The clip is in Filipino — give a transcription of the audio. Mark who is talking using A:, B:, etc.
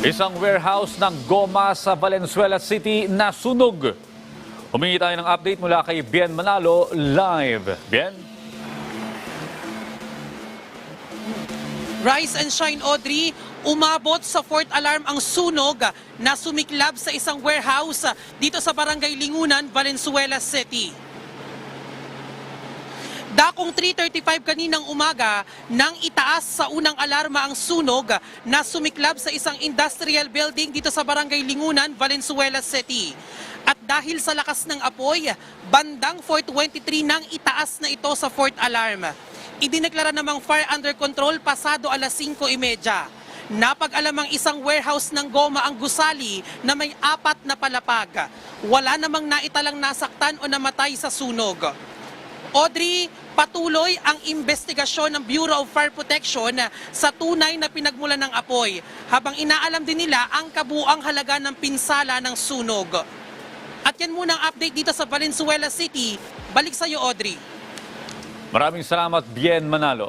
A: Isang warehouse ng goma sa Valenzuela City nasunog. Humingi tayo ng update mula kay Bien Manalo live. Bien?
B: Rise and shine, Audrey. Umabot sa fourth alarm ang sunog na sumiklab sa isang warehouse dito sa Barangay Lingunan, Valenzuela City. Dakong 3.35 kaninang umaga nang itaas sa unang alarma ang sunog na sumiklab sa isang industrial building dito sa Barangay Lingunan, Valenzuela City. At dahil sa lakas ng apoy, bandang 4.23 nang itaas na ito sa fourth alarm. Idineklara namang fire under control pasado alas 5.30. Napag-alamang isang warehouse ng goma ang gusali na may apat na palapag. Wala namang naitalang nasaktan o namatay sa sunog. Audrey, patuloy ang investigasyon ng Bureau of Fire Protection sa tunay na pinagmulan ng apoy habang inaalam din nila ang kabuang halaga ng pinsala ng sunog. At yan muna ang update dito sa Valenzuela City. Balik sa iyo, Audrey.
A: Maraming salamat, Bien Manalo.